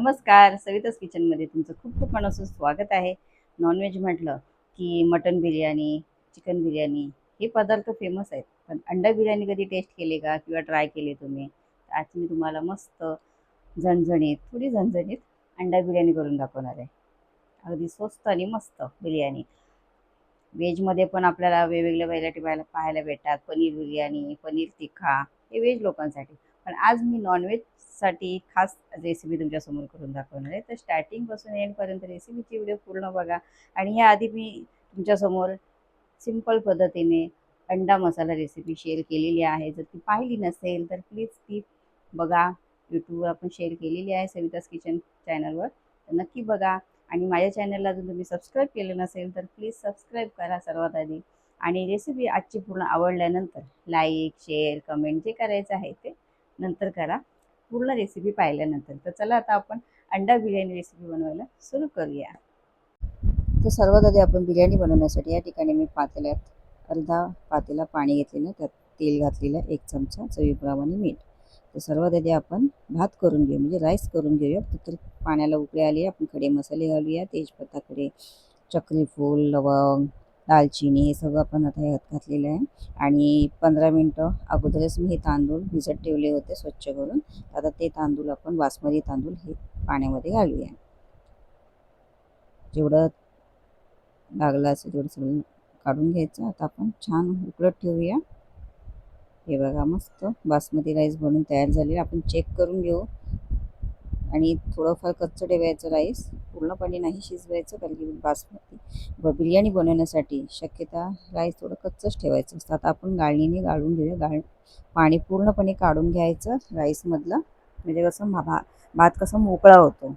नमस्कार सविताच किचनमध्ये तुमचं खूप खूप मनापासून स्वागत आहे. नॉनव्हेज म्हटलं की मटन बिर्याणी चिकन बिर्याणी हे पदार्थ फेमस आहेत. पण अंडा बिर्याणी कधी टेस्ट केले का किंवा ट्राय केले तुम्ही? तर आज मी तुम्हाला मस्त झणझणीत थोडी झणझणीत अंडा बिर्याणी करून दाखवणार आहे. अगदी स्वस्त आणि मस्त बिर्याणी. व्हेजमध्ये पण आपल्याला वेगवेगळ्या व्हरायटी पाहायला पाहायला भेटतात. पनीर बिर्याणी पनीर तिखा हे व्हेज लोकांसाठी. पण आज मी नॉनव्हेजसाठी खास रेसिपी तुमच्यासमोर करून दाखवणार आहे. तर स्टार्टिंगपासून एंडपर्यंत रेसिपीची व्हिडिओ पूर्ण बघा. आणि याआधी मी तुमच्यासमोर सिंपल पद्धतीने अंडा मसाला रेसिपी शेअर केलेली आहे. जर ती पाहिली नसेल तर प्लीज ती बघा. यूट्यूबवर आपण शेअर केलेली आहे सवितास किचन चॅनलवर तर नक्की बघा. आणि माझ्या चॅनलला जर तुम्ही सबस्क्राईब केलं नसेल तर प्लीज सबस्क्राईब करा सर्वात आधी. आणि रेसिपी आजची पूर्ण आवडल्यानंतर लाईक शेअर कमेंट जे करायचं आहे ते नंतर करा. पूर्ण रेसिपी पाहिल्यानंतर. तर चला आता आपण अंडा बिर्याणी रेसिपी बनवायला सुरू करूया. तर सर्वात आधी आपण बिर्याणी बनवण्यासाठी या ठिकाणी मी पातेल्यात अर्धा पातेला पाणी घेतलेलं त्यात तेल घातलेलं एक चमचा चवीप्रमाणे मीठ. तर सर्वात आधी आपण भात करून घेऊ. म्हणजे राईस करून घेऊया. तर पाण्याला उकळी आली आपण खडे मसाले घालूया. तेजपत्ता खडे चक्रीफूल लवंग दालचिनी हे सगळं आपण आता ह्यात घातलेलं आहे. आणि पंधरा मिनटं अगोदरच मी हे तांदूळ भिजत ठेवले होते स्वच्छ करून. आता ते तांदूळ आपण बासमती तांदूळ हे पाण्यामध्ये घालूया. जेवढं लागलं असेल तेवढं सगळं काढून घ्यायचं. आता आपण छान उकळत ठेवूया. हे बघा मस्त बासमती राईस बनून तयार झाले आपण चेक करून घेऊ. आणि थोडंफार कच्चं ठेवायचं राईस. पूर्णपणे नाही शिजवायचं कारण की बासमती ब बिर्याणी बनवण्यासाठी शक्यता राईस थोडं कच्चंच ठेवायचं असतं. आता आपण गाळणीने गाळून घेऊया. गाळ पाणी पूर्णपणे काढून घ्यायचं राईसमधलं. म्हणजे कसं भा भात कसं मोकळा होतो.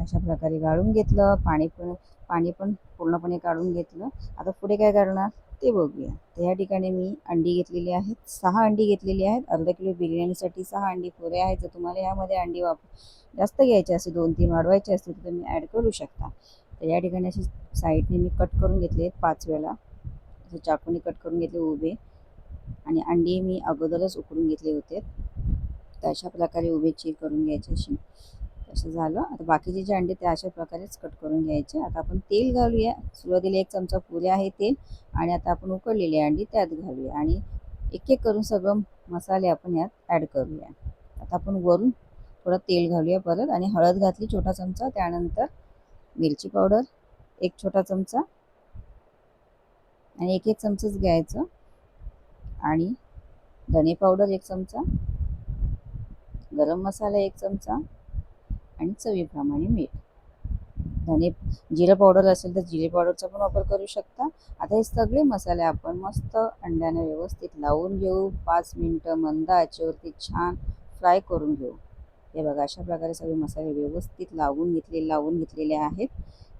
अशा प्रकारे गाळून घेतलं. पाणी पण पाणी पण पूर्णपणे काढून घेतलं. आता पुढे काय करणार? ते बघूया. तर ह्या ठिकाणी मी अंडी घेतलेली आहेत. सहा अंडी घेतलेली आहेत. अर्धा किलो बिर्याणीसाठी सहा अंडी पुरे आहेत. जर तुम्हाला यामध्ये अंडी वापर जास्त घ्यायचे असेल दोन तीन वाढवायचे असतील तर तुम्ही ॲड करू शकता. तर या ठिकाणी अशी साईडने मी कट करून घेतले आहेत पाच वेळा. असं चाकूने कट करून घेतले उभे. आणि अंडी मी अगोदरच उकडून घेतले होते. तर अशा प्रकारे उभे चीर करून घ्यायचे अशी असं झालं. आता बाकीचे जे अंडे ते अशा प्रकारेच कट करून घ्यायचे. आता आपण तेल घालूया. सुरुवातीला एक चमचा पुरे आहे तेल आणि आता आपण उकडलेली अंडी त्यात घालूया. आणि एक एक करून सगळं मसाले आपण यात ॲड करूया. आता आपण वरून थोडं तेल घालूया परत आणि हळद घातली छोटा चमचा. त्यानंतर मिरची पावडर एक छोटा चमचा आणि एक एक चमचाच घ्यायचं. आणि धने पावडर एक चमचा. गरम मसाला एक चमचा. आणि चवीप्रमाणे मीठ. धने जिरं पावडर असेल तर जिरे पावडरचा पण वापर करू शकता. आता हे सगळे मसाले आपण मस्त अंड्याने व्यवस्थित लावून घेऊ. पाच मिनटं मंद आचेवरती छान फ्राय करून घेऊ. हे बघा अशा प्रकारे सगळे मसाले व्यवस्थित लावून घेतले लावून घेतलेले आहेत.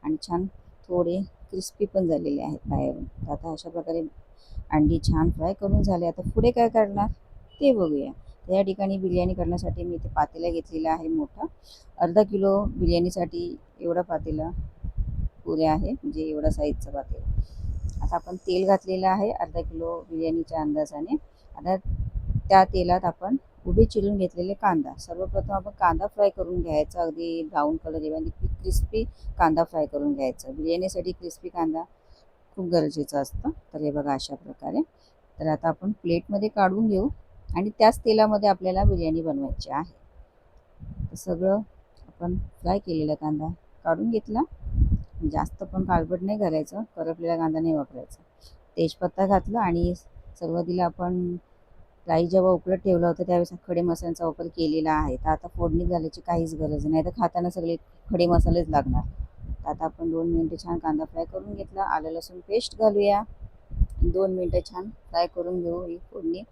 आणि छान थोडे क्रिस्पी पण झालेले आहेत बाहेरून. तर आता अशा प्रकारे अंडी छान फ्राय करून झाले. आता पुढे काय करणार? ते बघूया. या ठिकाणी बिर्याणी करण्यासाठी मी इथे पातेला घेतलेला आहे मोठा. अर्धा किलो बिर्याणीसाठी एवढा पातेला पुरे आहे म्हणजे एवढा साईजचा पातेला. आता आपण तेल घातलेलं आहे अर्धा किलो बिर्याणीच्या अंदाजाने. आता त्या तेलात आपण उभे चिरून घेतलेले कांदा. सर्वप्रथम आपण कांदा फ्राय करून घ्यायचा. अगदी ब्राऊन कलर येऊन क्रिस्पी कांदा फ्राय करून घ्यायचा. बिर्याणीसाठी क्रिस्पी कांदा खूप गरजेचं असतं. तर हे बघा अशा प्रकारे. तर आता आपण प्लेटमध्ये काढून घेऊ. आणि त्याच तेलामध्ये आपल्याला बिर्याणी बनवायची आहे. तर सगळं आपण फ्राय केलेला कांदा काढून घेतला. जास्त पण काळपट नाही करायचं. करपलेला कांदा नाही वापरायचा. तेजपत्ता घातला आणि सुरुवातीला आपण राई जेव्हा उकळत ठेवलं होतं त्यावेळेस खडे मसाल्यांचा वापर केलेला आहे. तर आता फोडणी घालायची काहीच गरज नाही. तर खाताना सगळे खडे मसालेच लागणार. तर आता आपण दोन मिनटं छान कांदा फ्राय करून घेतला. आलं लसूण पेस्ट घालूया. दोन मिनटं छान फ्राय करून घेऊ ही फोडणी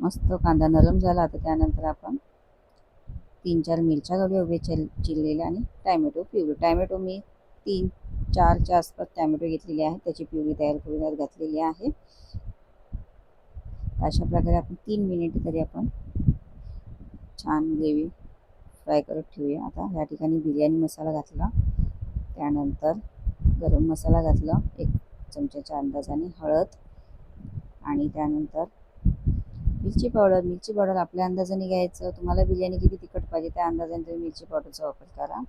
मस्त कांदा नरम झाला. आता त्यानंतर आपण तीन चार मिरच्या घालूया उभे चिल चिरलेल्या आणि टॅमॅटो प्युरी टॅमॅटो मी तीन चारच्या आसपास टॅमॅटो घेतलेले आहे त्याची प्युरी तयार करून यात घातलेली आहे. अशा प्रकारे आपण तीन मिनिट तरी आपण छान ग्रेव्ही फ्राय करत ठेवूया. आता या ठिकाणी बिर्याणी मसाला घातला. त्यानंतर गरम मसाला घातला. एक चमच्याच्या अंदाजाने हळद आणि त्यानंतर मिरची पावडर मिरची पावडर आपल्या अंदाजाने घ्यायचं. तुम्हाला बिर्याणी किती तिखट पाहिजे त्या अंदाजाने तुम्ही मिरची पावडरचा वापर करा.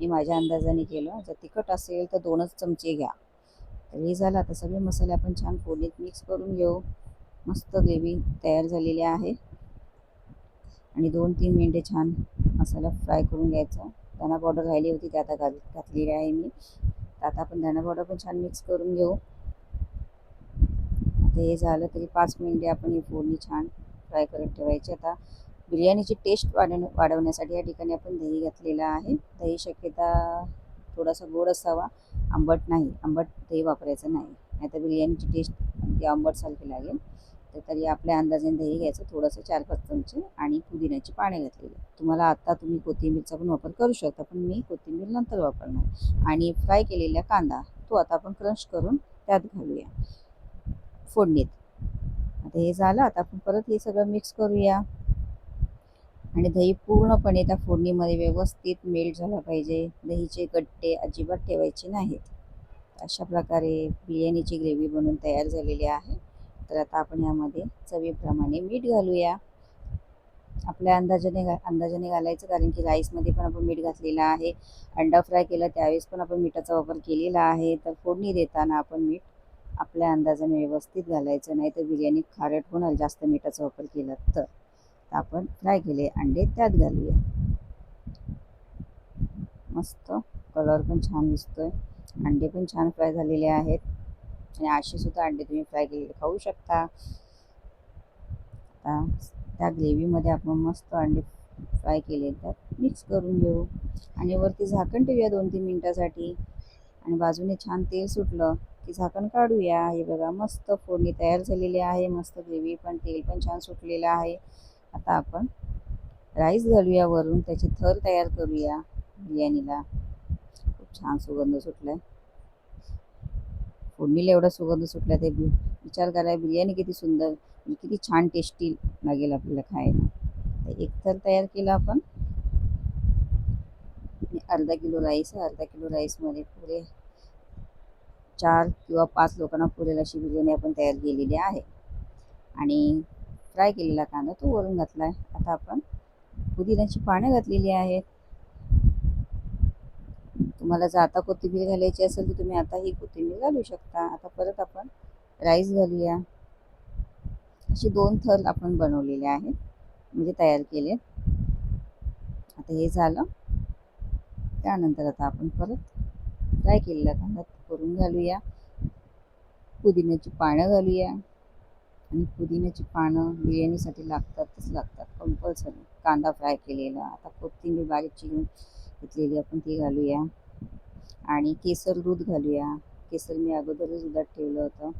मी माझ्या अंदाजाने केलं. जर तिखट असेल तर दोनच चमचे घ्या. तर हे झालं. आता सगळे मसाले आपण छान फोडणीत मिक्स करून घेऊ. मस्त ग्रेव्ही तयार झालेली आहे. आणि दोन तीन मिनटे छान मसाला फ्राय करून घ्यायचा. धना पावडर राहिली होती ती आता घाल घातलेली आहे मी. तर आता आपण धना पावडर पण छान मिक्स करून घेऊ. आता हे झालं तरी पाच मिनटे आपण ही फोडणी छान फ्राय करत ठेवायची. आता बिर्याणीची टेस्ट वाढव वाढवण्यासाठी या ठिकाणी आपण दही घातलेलं आहे. दही शक्यता थोडासा गोड असावा. आंबट नाही. आंबट दही वापरायचं नाही. नाहीतर बिर्याणीची टेस्ट ती आंबटसारखी लागेल. तर तरी आपल्या अंदाजाने दही घ्यायचं. थोडंसं चार पाच चमचे आणि पुदिन्याची पाने घातलेली. तुम्हाला आत्ता तुम्ही कोथिंबीरचा पण वापर करू शकता पण मी कोथिंबीर नंतर वापरणार. आणि फ्राय केलेला कांदा तो आता आपण क्रश करून त्यात घालूया. फोडणीत. आता हे झालं. आता आपण परत हे सगळं मिक्स करूया. आणि दही पूर्णपणे त्या फोडणीमध्ये व्यवस्थित मेल्ट झाला पाहिजे. दहीचे गट्टे अजिबात ठेवायचे नाहीत. अशा प्रकारे बिर्याणीची ग्रेव्ही बनून तयार झालेली आहे. तर आता आपण यामध्ये चवीप्रमाणे मीठ घालूया. आपल्या अंदाजाने घा अंदाजाने घालायचं कारण की राईसमध्ये पण आपण मीठ घातलेलं आहे. अंडा फ्राय केला त्यावेळेस पण आपण मिठाचा वापर केलेला आहे. तर फोडणी देताना आपण मीठ आपल्या अंदाजाने व्यवस्थित घालायचं नाही तर बिर्याणी खारट होणार जास्त मिठाचा वापर केला तर. आपण फ्राय केले अंडे त्यात घालूया. मस्त. कलर पण छान दिसतोय. अंडे पण छान फ्राय झालेले आहेत. आणि असे सुद्धा अंडे तुम्ही फ्राय केलेले खाऊ शकता. आता त्या ग्रेव्हीमध्ये आपण मस्त अंडे फ्राय केले त्यात मिक्स करून घेऊ. आणि वरती झाकण ठेवूया दोन तीन मिनटासाठी. आणि बाजूने छान तेल सुटलं. की झाकण काढूया. हे बघा मस्त फोडणी तयार झालेली आहे. मस्त ग्रेव्ही पण तेल पण छान सुटलेलं आहे. आता आपण राईस घालूया वरून. त्याचे थर तयार करूया बिर्याणीला. खूप छान सुगंध सुटलाय. फोडणीला एवढा सुगंध सुटला ते विचार करा बिर्याणी किती सुंदर किती छान टेस्टी लागेल आपल्याला खायला. तर एक थर तयार केला आपण. अर्धा किलो राईस अर्धा किलो राईसमध्ये पुरे चार किंवा पाच लोकांना पुरेल अशी बिर्याणी आपण तयार केलेली आहे. आणि फ्राय केलेला कांदा तो वरून घातला आहे आता आपण पुदिन्याची पानं घातलेली आहेत. तुम्हाला जर आता कोथिंबीर घालायची असेल तर तुम्ही आता ही कोथिंबीर घालू शकता. आता परत आपण राईस घालूया. असे दोन थर आपण बनवलेले आहेत. म्हणजे तयार केले आता हे झालं. त्यानंतर आता आपण परत फ्राय केलेला कांदा करून घालूया. पुदिन्याची पानं घालूया. आणि पुदिन्याची पानं बिर्याणीसाठी लागतातच लागतात. कंपल्सरी कांदा फ्राय केलेला. आता कोथिंबीर बारीक चिरून घेतलेली आपण ती घालूया. आणि केसर दूध घालूया. केसर मी अगोदरच दुधात ठेवलं होतं.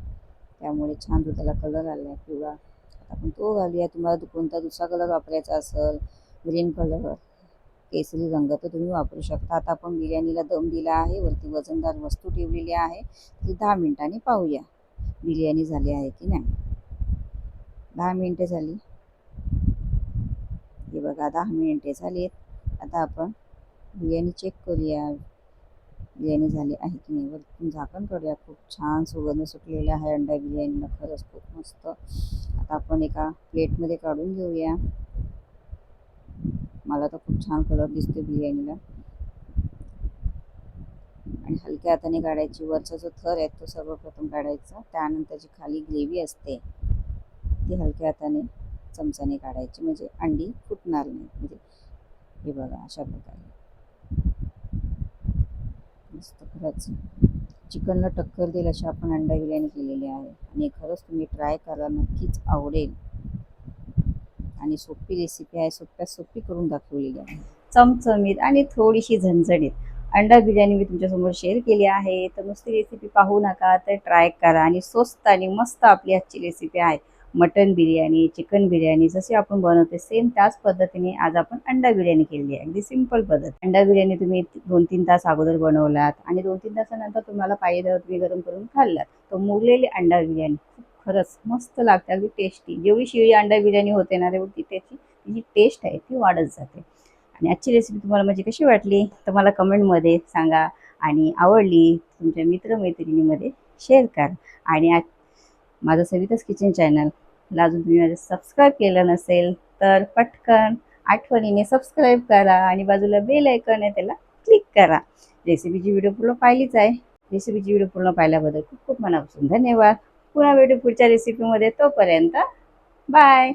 त्यामुळे छान दुधाला कलर आला आहे पिवळा. आता आपण तो घालूया. तुम्हाला कोणता दुसरा कलर वापरायचा असेल ग्रीन कलर केसरी रंग तर तुम्ही वापरू शकता. आता आपण बिर्याणीला दम दिला आहे. वरती वजनदार वस्तू ठेवलेली आहे. ती दहा मिनिटांनी पाहूया. बिर्याणी झाली आहे की नाही? दहा मिनिटे झाली. हे बघा दहा मिनिटे झाली आता आपण बिर्याणी चेक करूया. बिर्याणी झाली आहे की नाही? वरतून झाकण करूया. खूप छान सुगंध सुटलेला आहे अंडा बिर्याणीला. खरंच खूप मस्त. आता आपण एका प्लेटमध्ये काढून घेऊया. मला तर खूप छान कलर दिसतो बिर्याणीला. आणि हलक्या हाताने काढायची वरचा जो थर आहे तो सर्वप्रथम काढायचा. त्यानंतर जी खाली ग्रेव्ही असते ती हलक्या हाताने चमचाने काढायची. म्हणजे अंडी फुटणार नाही. म्हणजे हे बघा अशा प्रकारे. मस्त खरंच. चिकनला टक्कर देईल अशी आपण अंडा बिर्याणी केलेली आहे. आणि खरंच तुम्ही ट्राय करा नक्कीच आवडेल. आणि सोपी रेसिपी आहे सोप्या सोपी करून दाखवलेली आहे. चमचमीत आणि थोडीशी झणझणीत. अंडा बिर्याणी मी तुमच्यासमोर शेअर केली आहे. तर नुसती रेसिपी पाहू नका तर ट्राय करा. आणि स्वस्त आणि मस्त आपली आजची रेसिपी आहे. मटन बिर्याणी चिकन बिर्याणी जशी आपण बनवते सेम त्याच पद्धतीने आज आपण अंडा बिर्याणी केलेली आहे. अगदी सिंपल पद्धत. अंडा बिर्याणी तुम्ही दोन तीन तास अगोदर बनवलात आणि दोन तीन तासानंतर तुम्हाला पाहिजे तुम्ही गरम करून खाल्लात. तर मुरलेली अंडा बिर्याणी खरंच मस्त लागते अगदी टेस्टी जेवढी शिळी अंडा बिर्याणी होते ना तेवढी त्याची जी टेस्ट आहे ती वाढत जाते. आणि आजची रेसिपी तुम्हाला माझी कशी वाटली तर मला कमेंटमध्ये सांगा. आणि आवडली तुमच्या मित्रमैत्रिणीमध्ये शेअर करा. आणि आज माझं सविताच किचन चॅनलला अजून तुम्ही माझं सबस्क्राईब केलं नसेल तर पटकन आठवणीने सबस्क्राईब करा आणि बाजूला बेल ऐकन आहे त्याला क्लिक करा. रेसिपीची व्हिडिओ पूर्ण पाहिलीच आहे. रेसिपीची व्हिडिओ पूर्ण पाहिल्याबद्दल खूप खूप मनापासून धन्यवाद. पुन्हा भेटू पुढच्या रेसिपीमध्ये तोपर्यंत. बाय